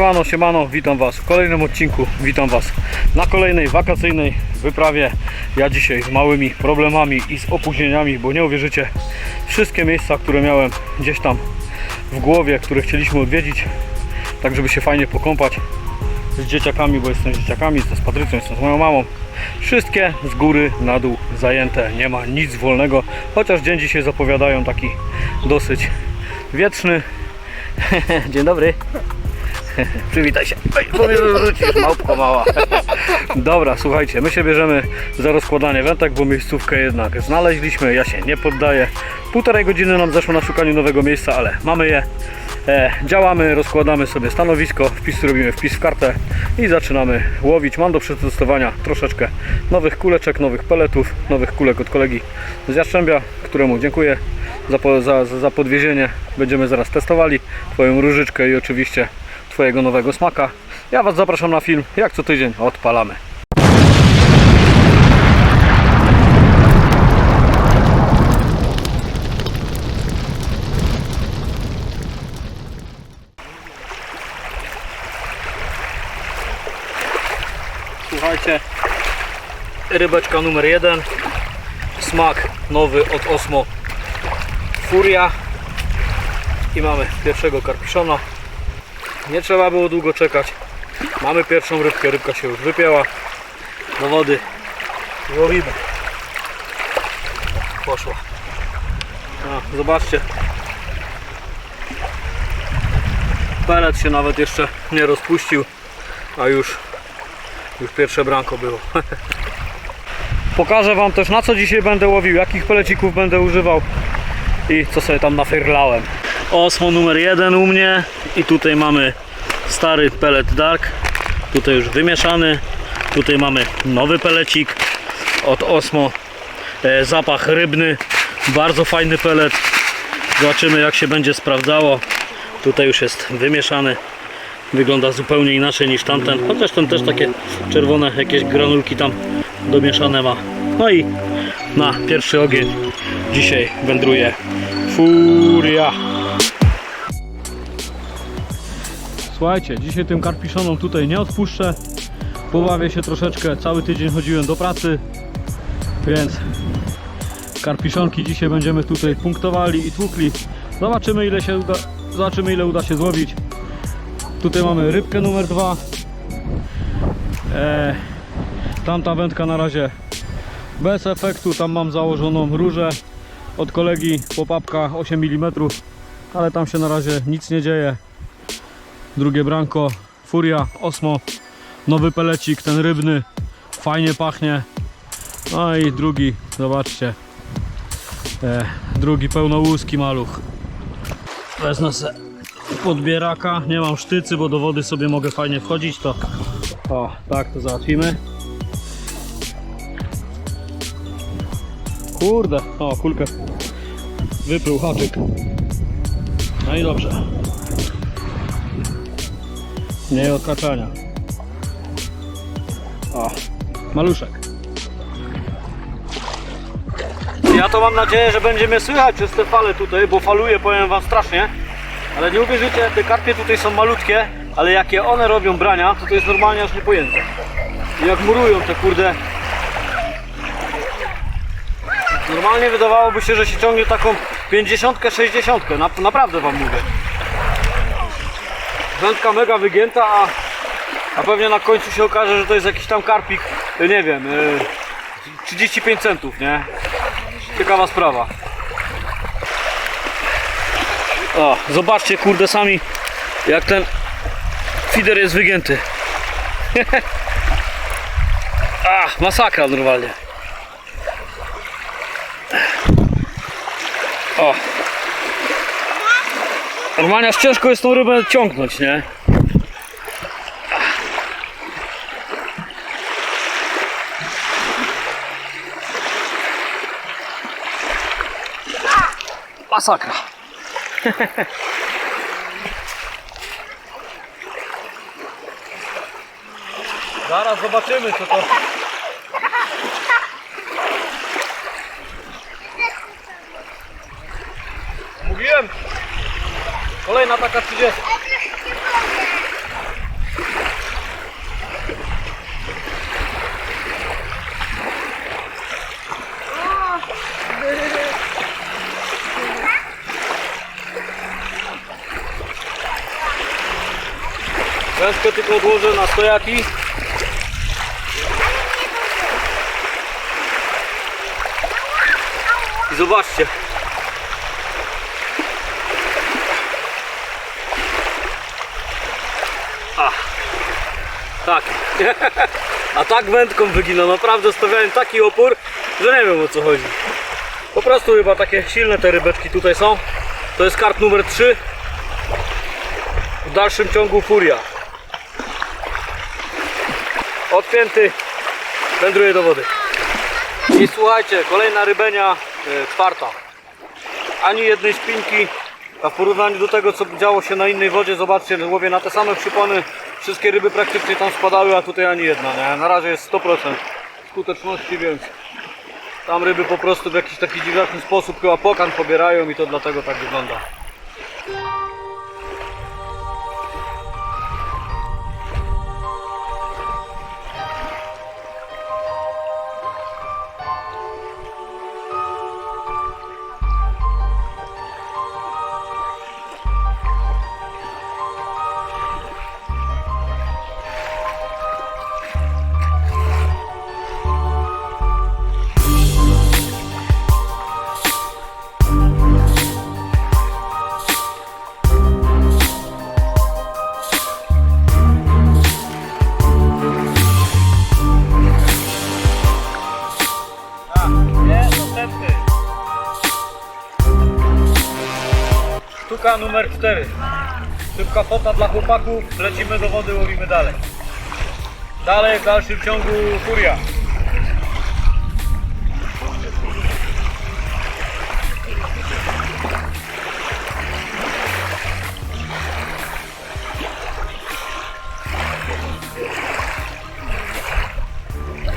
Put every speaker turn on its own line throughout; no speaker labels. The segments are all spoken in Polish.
Siemano, siemano, witam Was w kolejnym odcinku, witam Was na kolejnej wakacyjnej wyprawie. Ja dzisiaj z małymi problemami i z opóźnieniami, bo nie uwierzycie, wszystkie miejsca, które miałem gdzieś tam w głowie, które chcieliśmy odwiedzić, tak żeby się fajnie pokąpać z dzieciakami, bo jestem z dzieciakami, jestem z Patrycją, jestem z moją mamą. Wszystkie z góry na dół zajęte, nie ma nic wolnego, chociaż dzień dzisiaj zapowiadają taki dosyć wietrzny. Dzień dobry. Przywitaj się. Oj, bo mnie wyrzucisz, małpko mała. Dobra, słuchajcie, my się bierzemy za rozkładanie wędek, bo miejscówkę jednak znaleźliśmy. Ja się nie poddaję. Półtorej godziny nam zeszło na szukaniu nowego miejsca, ale mamy je. E, działamy, rozkładamy sobie stanowisko, wpis robimy wpis w kartę i zaczynamy łowić. Mam do przetestowania troszeczkę nowych kuleczek, nowych peletów, nowych kulek od kolegi z Jastrzębia, któremu dziękuję za, za za podwiezienie. Będziemy zaraz testowali Twoją różyczkę i oczywiście Twojego nowego smaka. Ja Was zapraszam na film, jak co tydzień odpalamy. Słuchajcie, rybeczka numer jeden, smak nowy od Osmo Furia i mamy pierwszego karpiszona. Nie trzeba było długo czekać. Mamy pierwszą rybkę, rybka się już wypięła do wody i łowimy. Poszła. A, zobaczcie. Pelet się nawet jeszcze nie rozpuścił, a już, już pierwsze branko było. Pokażę Wam też na co dzisiaj będę łowił, jakich pelecików będę używał i co sobie tam nafyrlałem. Osmo numer jeden u mnie. I tutaj mamy stary pelet dark, tutaj już wymieszany, tutaj mamy nowy pelecik od Osmo, e, zapach rybny, bardzo fajny pelet, zobaczymy jak się będzie sprawdzało, tutaj już jest wymieszany, wygląda zupełnie inaczej niż tamten, chociaż ten też takie czerwone jakieś granulki tam domieszane ma. No i na pierwszy ogień dzisiaj wędruje Furia. Słuchajcie, dzisiaj tym karpiszonom tutaj nie odpuszczę. Pobawię się troszeczkę, cały tydzień chodziłem do pracy, więc karpiszonki dzisiaj będziemy tutaj punktowali i tłukli. Zobaczymy ile się uda, zobaczymy ile uda się złowić. Tutaj mamy rybkę numer dwa. Eee, tamta wędka na razie bez efektu, tam mam założoną różę od kolegi popapka 8 mm, ale tam się na razie nic nie dzieje. Drugie branko, Furia, Osmo, nowy pelecik, ten rybny, fajnie pachnie. No i drugi, zobaczcie, e, drugi pełnołuski maluch. Wezmę se podbieraka, nie mam sztycy, bo do wody sobie mogę fajnie wchodzić, to o, tak to załatwimy. Kurde, o kulkę wypluł haczyk. No i dobrze. Nie odkaczania. O, maluszek. Ja to mam nadzieję, że będzie mnie słychać przez te fale tutaj, bo faluje, powiem wam strasznie. Ale nie uwierzycie, te karpie tutaj są malutkie, ale jakie one robią brania, to to jest normalnie aż niepojęte. I jak murują te kurde Normalnie wydawałoby się, że się ciągnie taką 50, 60, na, naprawdę wam mówię. Wędka mega wygięta, a, a pewnie na końcu się okaże, że to jest jakiś tam karpik, y, nie wiem, y, 35 centów, nie? Ciekawa sprawa. O, zobaczcie kurde sami, jak ten fider jest wygięty. Ach, masakra normalnie. O. Normalnie ciężko jest tą rybę ciągnąć, nie? Masakra. Zaraz zobaczymy co to Kolejna taka 30. Wędkę tylko odłożę na stojaki. I zobaczcie, tak. A tak wędką wygina. Naprawdę stawiałem taki opór, że nie wiem o co chodzi. Po prostu chyba takie silne te rybeczki tutaj są. To jest kart numer 3. W dalszym ciągu furia. Odpięty. Wędruje do wody. I słuchajcie, kolejna rybenia, e, czwarta. Ani jednej spinki, a w porównaniu do tego, co działo się na innej wodzie, zobaczcie, łowię na te same przypony. Wszystkie ryby praktycznie tam spadały, a tutaj ani jedna. Nie? Na razie jest 100% skuteczności, więc tam ryby po prostu w jakiś taki dziwaczny sposób chyba pokan pobierają i to dlatego tak wygląda. Sztuka numer 4. Szybka fota dla chłopaków, lecimy do wody, łowimy dalej. Dalej w dalszym ciągu furia.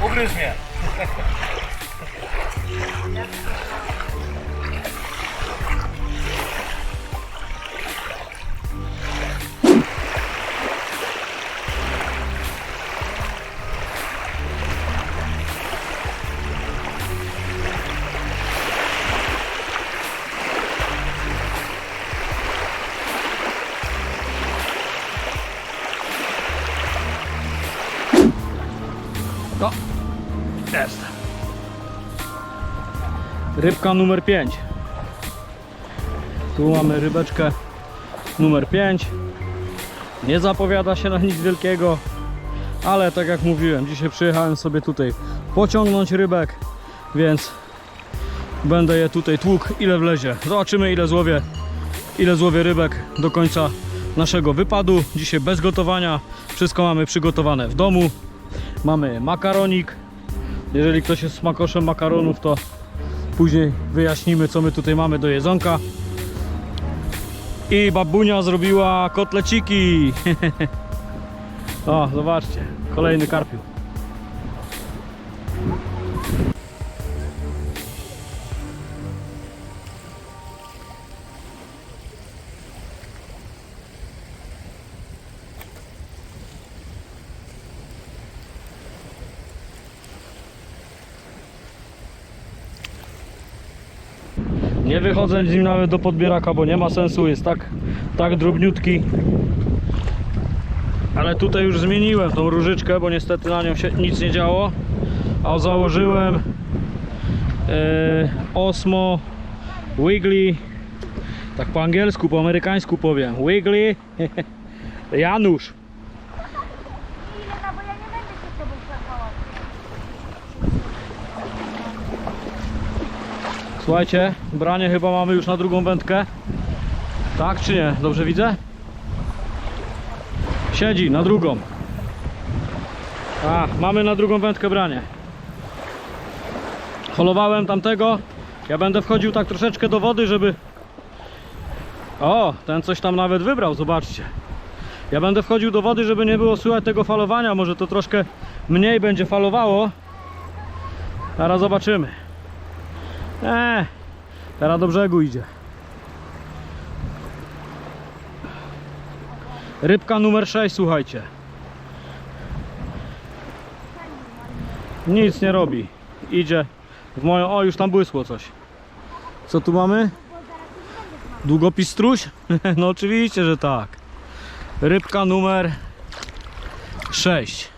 Ugryź mnie. Rybka numer 5. Tu mamy rybeczkę numer 5. Nie zapowiada się na nic wielkiego, ale tak jak mówiłem, dzisiaj przyjechałem sobie tutaj pociągnąć rybek, więc będę je tutaj tłukł ile wlezie. Zobaczymy ile złowię, ile złowię rybek do końca naszego wypadu. Dzisiaj bez gotowania, wszystko mamy przygotowane w domu. Mamy makaronik. Jeżeli ktoś jest smakoszem makaronów, to później wyjaśnimy, co my tutaj mamy do jedzonka. I babunia zrobiła kotleciki. o, zobaczcie, kolejny karpiu. Nie wychodzę z nim nawet do podbieraka, bo nie ma sensu, jest tak, tak drobniutki. Ale tutaj już zmieniłem tą różyczkę, bo niestety na nią się nic nie działo. A założyłem e, Osmo Wiggly. Tak po angielsku, po amerykańsku powiem. Wiggly Janusz. Słuchajcie, branie chyba mamy już na drugą wędkę. Tak czy nie? Dobrze widzę? Siedzi na drugą. A, mamy na drugą wędkę branie. Holowałem tamtego. Ja będę wchodził tak troszeczkę do wody, żeby... O, ten coś tam nawet wybrał, zobaczcie. Ja będę wchodził do wody, żeby nie było słychać tego falowania. Może to troszkę mniej będzie falowało. Teraz zobaczymy. Eee, teraz do brzegu idzie. Rybka numer 6, słuchajcie. Nic nie robi. Idzie w moją... O, już tam błysło coś. Co tu mamy? Długopis struś? no oczywiście, że tak. Rybka numer 6.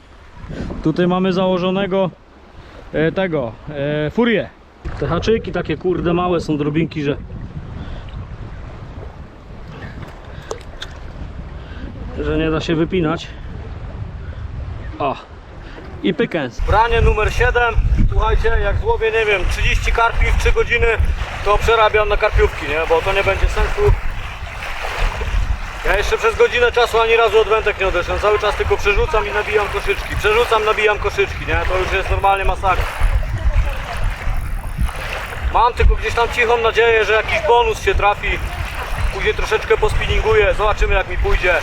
Tutaj mamy założonego e, tego, e, furię. Te haczyki takie kurde małe są drobinki, że że nie da się wypinać. O. I pykens. Branie numer 7. Słuchajcie, jak złowię, nie wiem, 30 karpi w 3 godziny, to przerabiam na karpiówki, nie? Bo to nie będzie sensu. Ja jeszcze przez godzinę czasu ani razu od wędek nie odeszłem. Cały czas tylko przerzucam i nabijam koszyczki. Przerzucam, nabijam koszyczki, nie? To już jest normalnie masakra. Mam tylko gdzieś tam cichą nadzieję, że jakiś bonus się trafi. Później troszeczkę pospinninguję, zobaczymy jak mi pójdzie.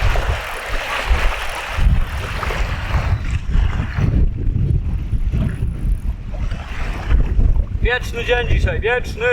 Wieczny dzień dzisiaj, wieczny!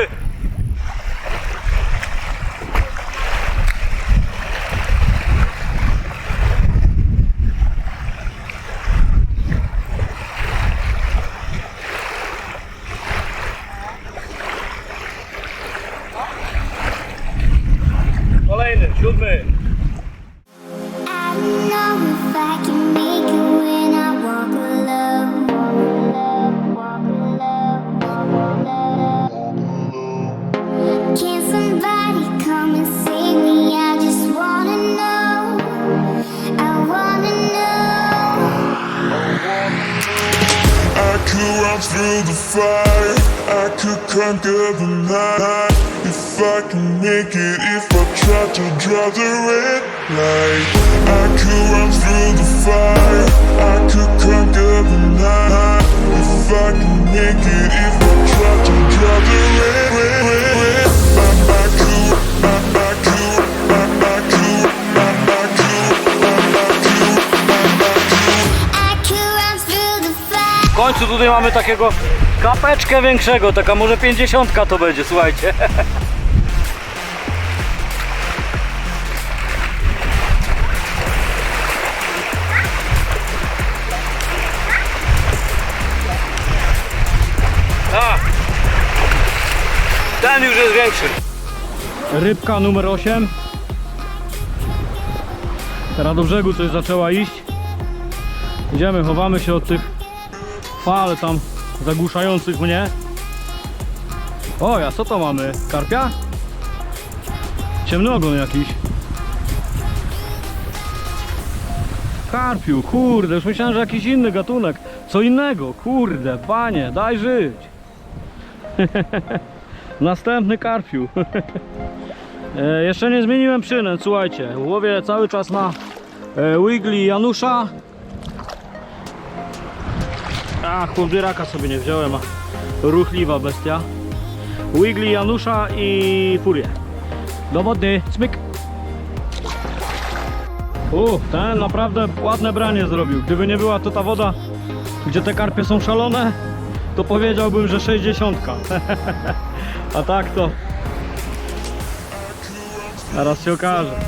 Could run through the fire, I could conquer the night. If I can make it, if I try to draw the red light. I could run through the fire, I could conquer the night. If I can make it, if I try to draw the red, red, red, red.
Końcu tutaj mamy takiego kapeczkę większego, taka może 50 to będzie, słuchajcie. Ten już jest większy. Rybka numer 8. Teraz do brzegu coś zaczęła iść. Idziemy, chowamy się od tych fal tam zagłuszających mnie. O, a co to mamy? Karpia? Ciemny ogon jakiś. Karpiu, kurde, już myślałem, że jakiś inny gatunek. Co innego, kurde, panie, daj żyć. Następny karpiu. e, jeszcze nie zmieniłem przynęt, słuchajcie. Łowię cały czas na e, Wiggly Janusza. A, chłodyraka sobie nie wziąłem, a ruchliwa bestia. Wiggly Janusza i Furię. Do wody, smyk. U, ten naprawdę ładne branie zrobił. Gdyby nie była to ta woda, gdzie te karpie są szalone, to powiedziałbym, że 60. a tak to... Zaraz się okaże.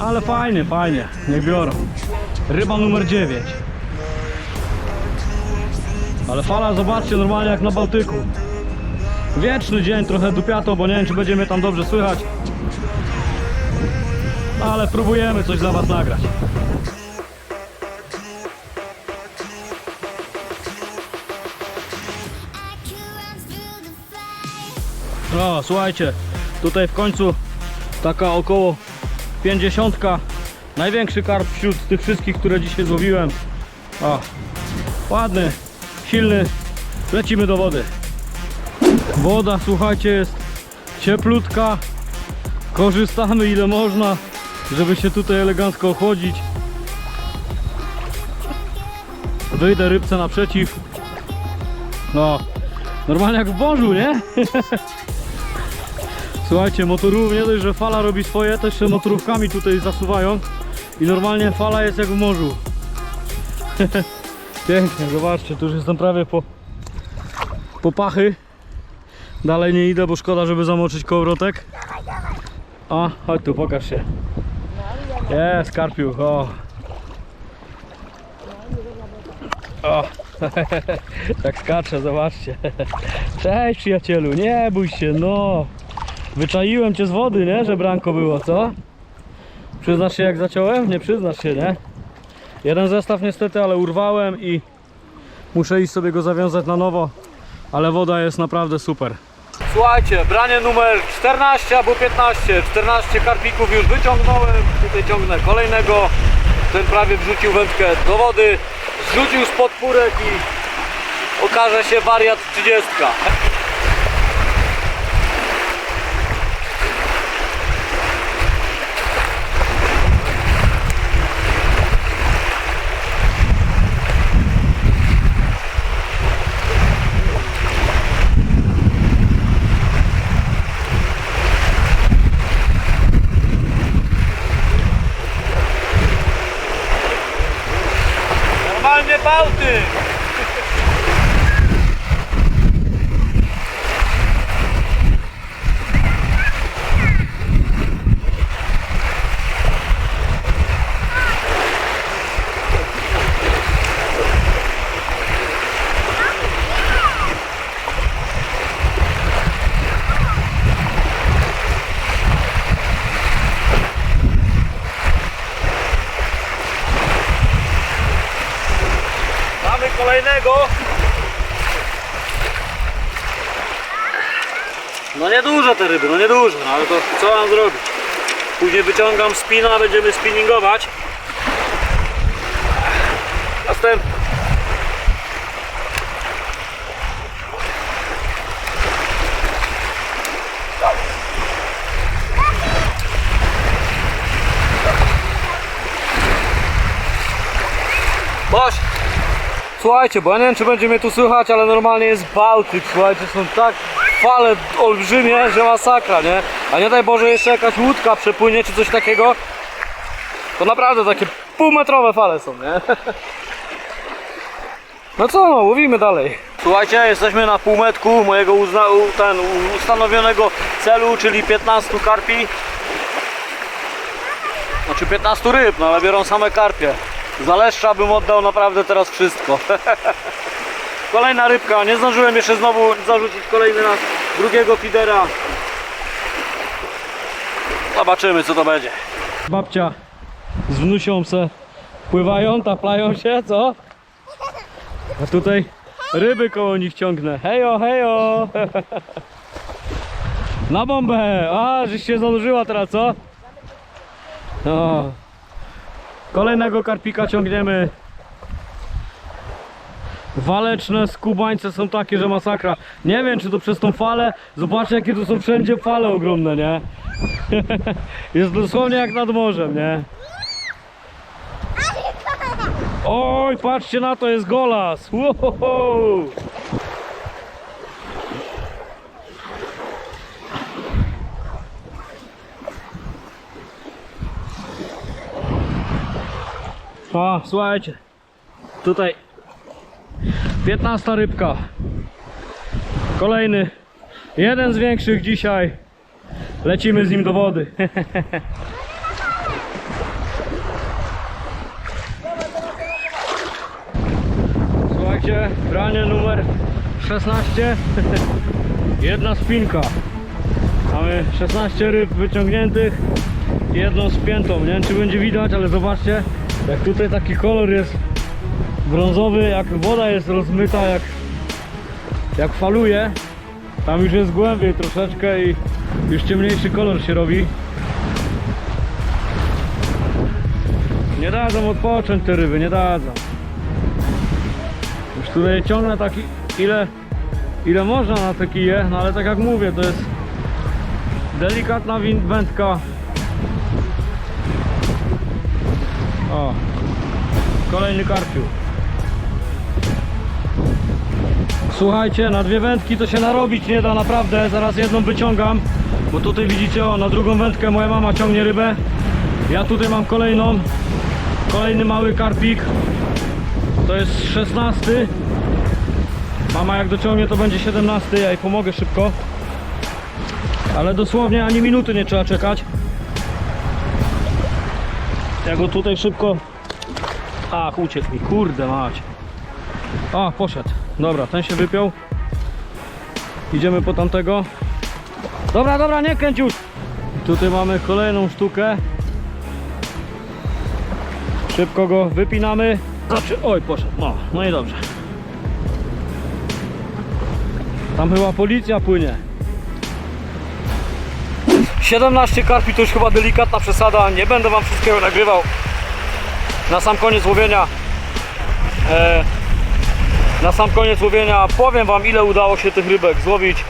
Ale fajnie, fajnie. Niech biorą. Ryba numer 9. Ale fala, zobaczcie, normalnie jak na Bałtyku. Wieczny dzień, trochę dupiato, bo nie wiem, czy będzie mnie tam dobrze słychać. Ale próbujemy coś dla Was nagrać.
I could run through the fire.
O, słuchajcie, tutaj w końcu taka około 50. Największy karp wśród tych wszystkich, które dzisiaj złowiłem. O, ładny, silny. Lecimy do wody. Woda, słuchajcie, jest cieplutka. Korzystamy ile można, żeby się tutaj elegancko ochłodzić. Wyjdę rybce naprzeciw. No, normalnie jak w morzu, nie? Słuchajcie, motorów nie dość, że fala robi swoje, też się motorówkami tutaj zasuwają i normalnie fala jest jak w morzu. Pięknie, zobaczcie, tu już jestem prawie po, po pachy. Dalej nie idę, bo szkoda, żeby zamoczyć kołowrotek. A, chodź tu, pokaż się. Jest, karpiu, o. O, tak skacze, zobaczcie. Cześć przyjacielu, nie bój się, no. Wyczaiłem cię z wody, nie? Że branko było, co? Przyznasz się jak zaciąłem? Nie przyznasz się, nie? Jeden zestaw niestety, ale urwałem i muszę iść sobie go zawiązać na nowo, ale woda jest naprawdę super. Słuchajcie, branie numer 14 albo 15, 14 karpików już wyciągnąłem, tutaj ciągnę kolejnego, ten prawie wrzucił wędkę do wody, zrzucił z podpórek i okaże się wariat 30. Normalnie bałty! Kolejnego. No nieduże te ryby, no nieduże, no ale to co mam zrobić? Później wyciągam spina, będziemy spinningować. Następny. Boś! Słuchajcie, bo ja nie wiem czy będzie mnie tu słychać, ale normalnie jest Bałtyk, słuchajcie, są tak fale olbrzymie, że masakra, nie? A nie daj Boże jeszcze jakaś łódka przepłynie czy coś takiego, to naprawdę takie półmetrowe fale są, nie? No co, no, łowimy dalej. Słuchajcie, jesteśmy na półmetku mojego uzna, ten, ustanowionego celu, czyli 15 karpi. Znaczy 15 ryb, no ale biorą same karpie. Za leszcza bym oddał naprawdę teraz wszystko. Kolejna rybka, nie zdążyłem jeszcze znowu zarzucić kolejny na drugiego fidera. Zobaczymy co to będzie. Babcia z wnusią se pływają, taplają się, co? A tutaj ryby koło nich ciągnę. Hejo, hejo! Na bombę! A, żeś się zanurzyła teraz, co? No. Kolejnego karpika ciągniemy. Waleczne skubańce są takie, że masakra. Nie wiem, czy to przez tą falę. Zobaczcie, jakie tu są wszędzie fale ogromne, nie? Jest dosłownie jak nad morzem, nie? Oj, patrzcie na to, jest golas. Wow. O, słuchajcie. Tutaj 15 rybka. Kolejny. Jeden z większych dzisiaj. Lecimy z nim do wody. Słuchajcie, branie numer 16. Jedna spinka. Mamy 16 ryb wyciągniętych. Jedną spiętą. Nie wiem czy będzie widać, ale zobaczcie jak tutaj taki kolor jest brązowy, jak woda jest rozmyta, jak, jak faluje. Tam już jest głębiej troszeczkę i już ciemniejszy kolor się robi. Nie dadzą odpocząć te ryby, nie dadzą. Już tutaj ciągnę taki ile, ile można na te kije, no ale tak jak mówię, to jest delikatna wędka. O, kolejny karpiu. Słuchajcie, na dwie wędki to się narobić nie da naprawdę. Zaraz jedną wyciągam, bo tutaj widzicie, o, na drugą wędkę moja mama ciągnie rybę. Ja tutaj mam kolejną, kolejny mały karpik. To jest 16. Mama jak dociągnie to będzie 17, ja jej pomogę szybko. Ale dosłownie ani minuty nie trzeba czekać. Ja go tutaj szybko... Ach, uciekł mi, kurde mać. A, poszedł. Dobra, ten się wypiął. Idziemy po tamtego. Dobra, dobra, nie kręć już. Tutaj mamy kolejną sztukę. Szybko go wypinamy. Znaczy, oj, poszedł. No, no i dobrze. Tam chyba policja płynie. 17 karpi to już chyba delikatna przesada. Nie będę wam wszystkiego nagrywał. Na sam koniec łowienia. E, na sam koniec łowienia powiem wam ile udało się tych rybek złowić.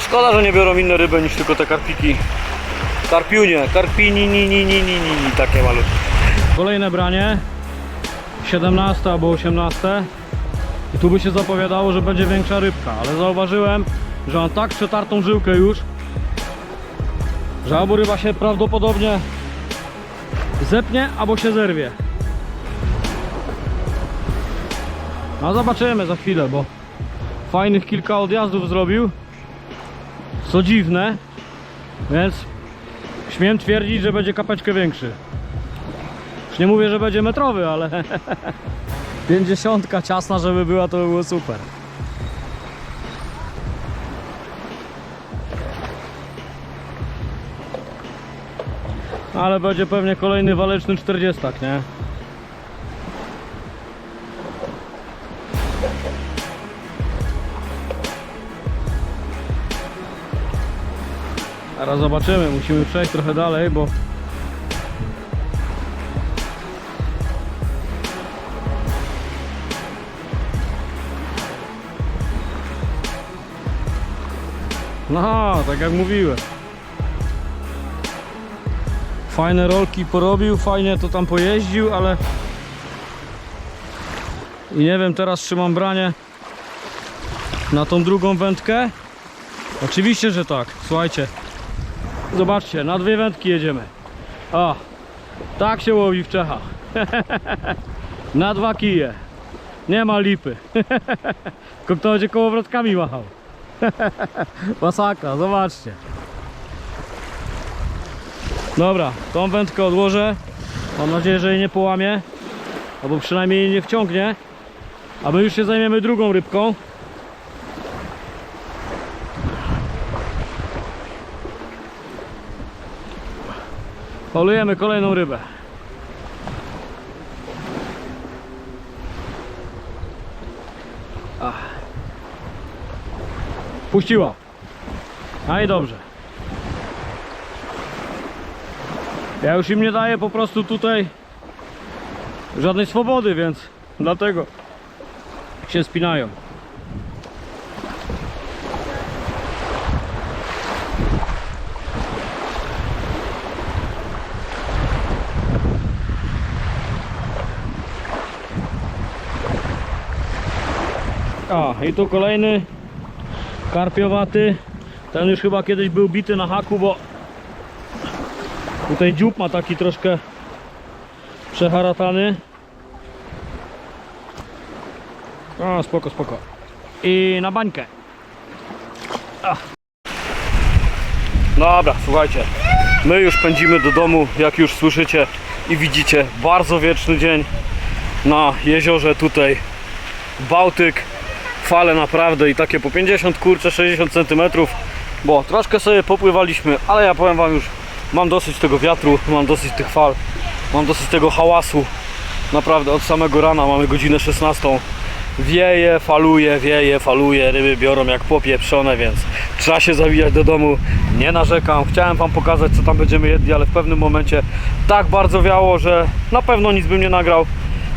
Szkoda, że nie biorą inne ryby niż tylko te karpiki. Karpiunie, karpini, ni, ni, ni, ni, ni, takie malutkie. Kolejne branie. 17 albo 18. I tu by się zapowiadało, że będzie większa rybka, ale zauważyłem, że mam tak przetartą żyłkę już, że albo ryba się prawdopodobnie zepnie, albo się zerwie. No zobaczymy za chwilę, bo fajnych kilka odjazdów zrobił. Co dziwne, więc śmiem twierdzić, że będzie kapeczkę większy. Już nie mówię, że będzie metrowy, ale 50 ciasna, żeby była, to by było super. Ale będzie pewnie kolejny waleczny 40, nie? Teraz zobaczymy, musimy przejść trochę dalej, bo No, tak jak mówiłem. Fajne rolki porobił, fajnie to tam pojeździł, ale i nie wiem teraz czy mam branie na tą drugą wędkę. Oczywiście, że tak. Słuchajcie. Zobaczcie, na dwie wędki jedziemy. O, tak się łowi w Czechach. na dwa kije. Nie ma lipy. Tylko kto będzie kołowrotkami machał. Masakra, zobaczcie. Dobra, tą wędkę odłożę. Mam nadzieję, że jej nie połamie. Albo przynajmniej jej nie wciągnie. A my już się zajmiemy drugą rybką. Polujemy kolejną rybę. Puściła. A i dobrze. Ja już im nie daję po prostu tutaj żadnej swobody, więc dlatego się spinają. A, i tu kolejny karpiowaty. Ten już chyba kiedyś był bity na haku, bo tutaj dziób ma taki troszkę przeharatany. O, spoko, spoko. I na bańkę. A. Dobra, słuchajcie. My już pędzimy do domu, jak już słyszycie i widzicie, bardzo wieczny dzień na jeziorze tutaj Bałtyk fale naprawdę i takie po 50 kurcze 60 cm bo troszkę sobie popływaliśmy ale ja powiem wam już mam dosyć tego wiatru mam dosyć tych fal mam dosyć tego hałasu. Naprawdę od samego rana mamy godzinę 16 wieje, faluje, wieje, faluje ryby biorą jak popieprzone więc trzeba się zawijać do domu. Nie narzekam, chciałem wam pokazać co tam będziemy jedli ale w pewnym momencie tak bardzo wiało, że na pewno nic bym nie nagrał.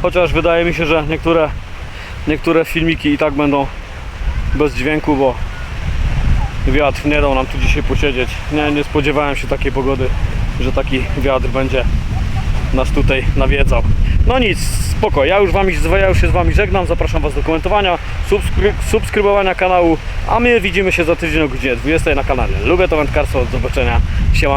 Chociaż wydaje mi się, że niektóre niektóre filmiki i tak będą bez dźwięku, bo wiatr nie dał nam tu dzisiaj posiedzieć. Nie, nie spodziewałem się takiej pogody, że taki wiatr będzie nas tutaj nawiedzał. No nic, spoko, ja już, wami, ja już się z Wami żegnam, zapraszam Was do komentowania, subskry, subskrybowania kanału, a my widzimy się za tydzień o godzinie 20 na kanale. Lubię to wędkarstwo, do zobaczenia, siema.